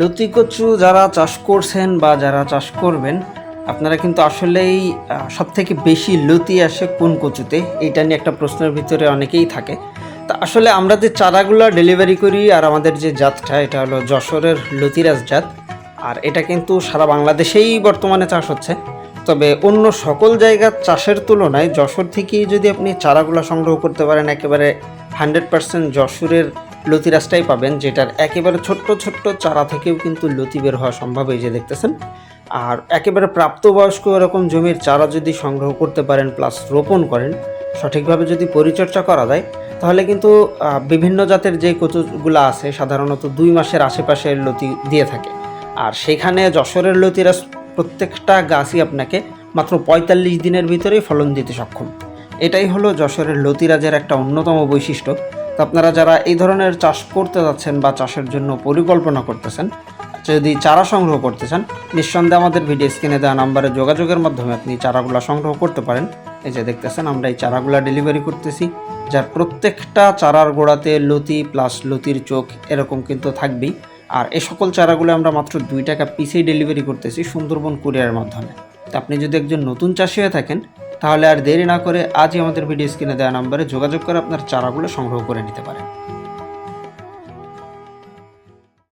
লতি কচু যারা চাষ করছেন বা যারা চাষ করবেন, আপনারা কিন্তু আসলেই সব থেকে বেশি লতি আসে কোন কচুতে? এইটা নিয়ে একটা প্রশ্নের ভিতরে অনেকেই থাকে। তা আসলে আমরা যে চারাগুলো ডেলিভারি করি আর আমাদের যে জাতটা, এটা হলো যশোরের লতিরাজ জাত। আর এটা কিন্তু সারা বাংলাদেশেই বর্তমানে চাষ হচ্ছে। তবে অন্য সকল জায়গার চাষের তুলনায় যশোর থেকেই যদি আপনি চারাগুলো সংগ্রহ করতে পারেন, একেবারে হান্ড্রেড পার্সেন্ট যশোরের লতিরাজটাই পাবেন, যেটার একেবারে ছোট্ট ছোট্ট চারা থেকেও কিন্তু লতি বের হওয়া সম্ভব এই যে দেখতেছেন। আর একেবারে প্রাপ্তবয়স্ক এরকম জমির চারা যদি সংগ্রহ করতে পারেন প্লাস রোপণ করেন, সঠিকভাবে যদি পরিচর্যা করা যায়, তাহলে কিন্তু বিভিন্ন জাতের যে কচুগুলো আছে, সাধারণত দুই মাসের আশেপাশে লতি দিয়ে থাকে। আর সেখানে যশোরের লতিরাজ প্রত্যেকটা গাছই আপনাকে মাত্র পঁয়তাল্লিশ দিনের ভিতরেই ফলন দিতে সক্ষম। এটাই হলো যশোরের লতিরাজের একটা অন্যতম বৈশিষ্ট্য। তো আপনারা যারা এই ধরনের চাষ করতে যাচ্ছেন বা চাষের জন্য পরিকল্পনা করতেছেন, যদি চারা সংগ্রহ করতে চান, নিঃসন্দেহে আমাদের ভিডিও স্ক্রিনে দেওয়া নাম্বারে যোগাযোগের মাধ্যমে আপনি চারাগুলো সংগ্রহ করতে পারেন। এই যে দেখতেছেন, আমরা এই চারাগুলো ডেলিভারি করতেছি, যার প্রত্যেকটা চারার গোড়াতে লতি প্লাস লতির চোখ এরকম কিন্তু থাকবেই। আর এই সকল চারাগুলো আমরা মাত্র দুই টাকা পিসেই ডেলিভারি করতেছি সুন্দরবন কুরিয়ারের মাধ্যমে। তো আপনি যদি একজন নতুন চাষি হয়ে থাকেন তাহলে আর দেরি না করে আজই আমাদের ভিডিও স্ক্রিনে দেওয়া নাম্বারে যোগাযোগ করে আপনার চারাগুলো সংগ্রহ করে নিতে পারেন।